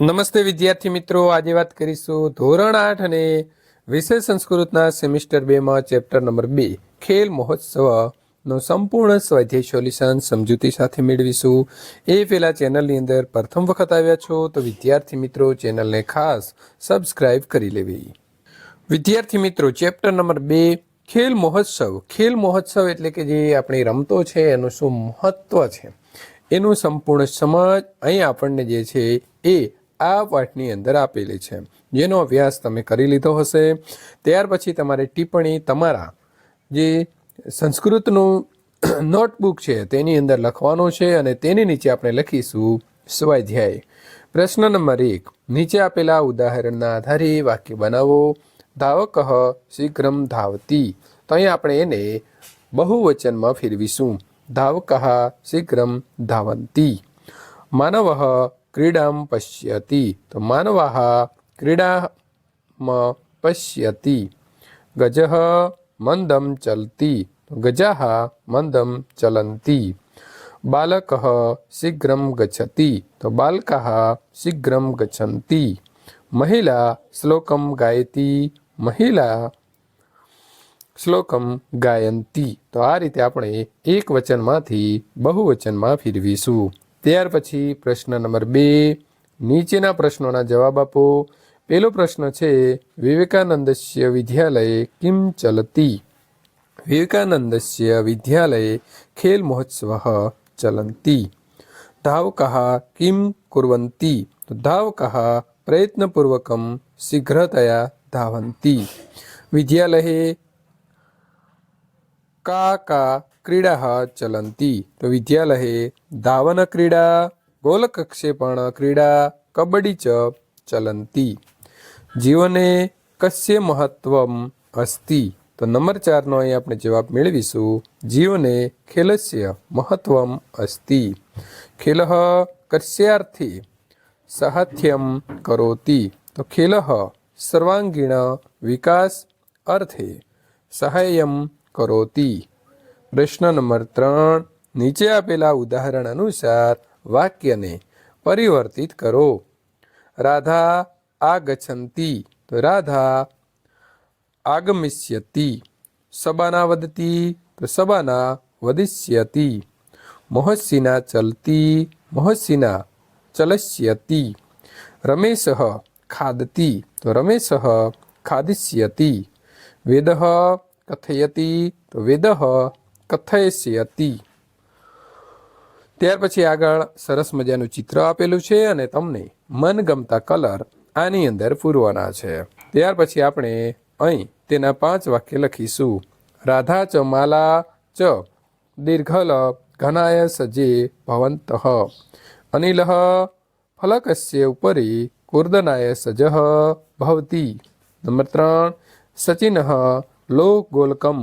નમસ્તે વિદ્યાર્થી મિત્રો. આજે વાત કરીશું ધોરણ આઠ અને વિષય સંસ્કૃતના સેમિસ્ટર બેમાં ચેપ્ટર નંબર બે, ખેલ મહોત્સવનો સંપૂર્ણ સ્વાધ્યાય સોલ્યુશન સમજૂતી સાથે મેળવીશું. એ પહેલાં ચેનલની અંદર પ્રથમ વખત આવ્યા છો તો વિદ્યાર્થી મિત્રો ચેનલને ખાસ સબસ્ક્રાઇબ કરી લેવી. વિદ્યાર્થી મિત્રો, ચેપ્ટર નંબર બે, ખેલ મહોત્સવ. ખેલ મહોત્સવ એટલે કે જે આપણી રમતો છે, એનું શું મહત્વ છે? એનું સંપૂર્ણ સમજ અહીં આપણને જે છે એ આ પાઠની અંદર આપેલી છે. જેનો અભ્યાસ તમે કરી લીધો હશે. ત્યાર પછી તમારે ટિપ્પણી તમારા જે સંસ્કૃતનું નોટબુક છે, તેની અંદર લખવાનો છે અને તેની નીચે આપણે લખીશું સ્વાધ્યાય. પ્રશ્ન નંબર એક. નીચે આપેલા ઉદાહરણના આધારે વાક્ય બનાવો. ધાવક શીઘ્રમ ધાવતી. તો અહીં આપણે એને બહુવચનમાં ફેરવીશું. ધાવક શીઘ્રમ ધાવંતી. માનવ ક્રીડામ પશ્યતિ તો માનવાः ક્રીડામાં પશ્યતિ ગજः મંદમ ચલતી તો ગજાः મંદમ ચલન્તી બાલકः શીઘ્રમ ગચ્છતિ તો બાલકાः શીઘ્રમ ગચ્છन्ति મહિલા શ્લોકમ ગાયતી મહિલા શ્લોકમ ગાયંતી તો આ રીતે આપણે એક વચનમાંથી બહુવચનમાં ફેરવીશું ત્યાર પછી પ્રશ્ન નંબર બે. નીચેના પ્રશ્નોના જવાબ આપો. પહેલો પ્રશ્ન છે, વિવેકાનંદસ્ય વિદ્યાલયે કિમ ચલતી? વિવેકાનંદસ્ય વિદ્યાલયે ખેલ મહોત્સવ ચલંતી. ધાવકઃ કિમ કુર્વંતી? તો ધાવકઃ પ્રયત્નપૂર્વકમ શીઘ્રતયા ધાવંતી. વિદ્યાલયે કા કા ક્રીડા चलन्ति तो विद्यालये ધાવન ક્રીડા ગોલકક્ષેપણ ક્રીડા, કબડ્ડી ચ ચલંતી. જીવને કશ્ય મહત્વમ અસ્તિ. તો નંબર ચારનો અહીં આપણે જવાબ મેળવીશું. જીવને ખેલસ્ય મહત્વમ અસ્તિ. ખેલ કસ્યાર્થી સાહથ્યમ કરોતી. તો ખેલ સર્વાંગીણ વિકાસ અર્થે સહાયમ કરોતી. પ્રશ્ન નંબર ત્રણ. નીચે આપેલા ઉદાહરણ અનુસાર વાક્યને પરિવર્તિત કરો. રાધા આગછંતી તો રાધા આગમિષ્યતી. સબાના વદતી. તો સબાના વદિષ્યતિ. મોહસ્સીના ચલતી. મોહસ્સીના ચલસ્યતી. રમેશ ખાદતી. તો રમેશ ખાદિષ્યતી. વેદ કથયતી. તો વેદ કથયસ્યતિ ત્યાર પછી આગળ સરસ મજાનું ચિત્ર આપેલું છે અને તમને મનગમતા કલર આની અંદર પૂરવાના છે. ત્યાર પછી આપણે અહીં તેના પાંચ વાક્ય લખીશું. રાધા ચ માલા ચ દીર્ઘલ ઘનાય સજે ભવંત. અનિલ ફલકસ્ય ઉપરી કુર્દનાય સજ ભવતી. નંબર ત્રણ, સચિન લો ગોલકમ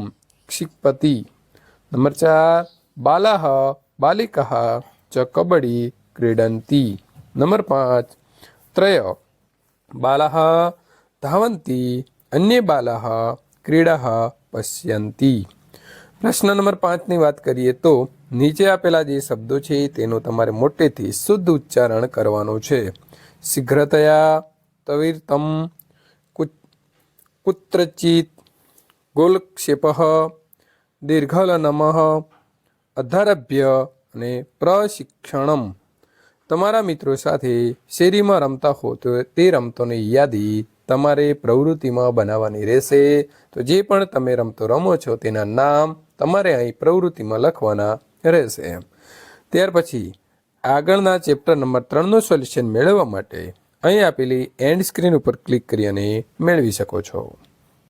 ક્ષિપતિ નંબર ચાર, બાલાહ બાલિકાહ ચ કબડ્ડી ક્રીડંતી. નંબર પાંચ, ત્રય, બાલાહ, ધાવંતી, અન્ય બાલાહ ક્રીડા પશ્યંતી. પ્રશ્ન નંબર પાંચની વાત કરીએ તો, નીચે આપેલા જે શબ્દો છે, તેનો તમારે મોટેથી શુદ્ધ ઉચ્ચારણ કરવાનો છે. શીઘ્રતયા તવીરતમ કુત્રચિત, ગોલક્ષેપ દીર્ઘલનમ અધારભ્ય અને પ્રશિક્ષણમ. તમારા મિત્રો સાથે શેરીમાં રમતા હો તો તે રમતોની યાદી તમારે પ્રવૃત્તિમાં બનાવવાની રહેશે. તો જે પણ તમે રમતો રમો છો તેના નામ તમારે અહીં પ્રવૃત્તિમાં લખવાના રહેશે. ત્યાર પછી આગળના ચેપ્ટર નંબર ત્રણનું સોલ્યુશન મેળવવા માટે અહીં આપેલી એન્ડ સ્ક્રીન ઉપર ક્લિક કરી અને મેળવી શકો છો.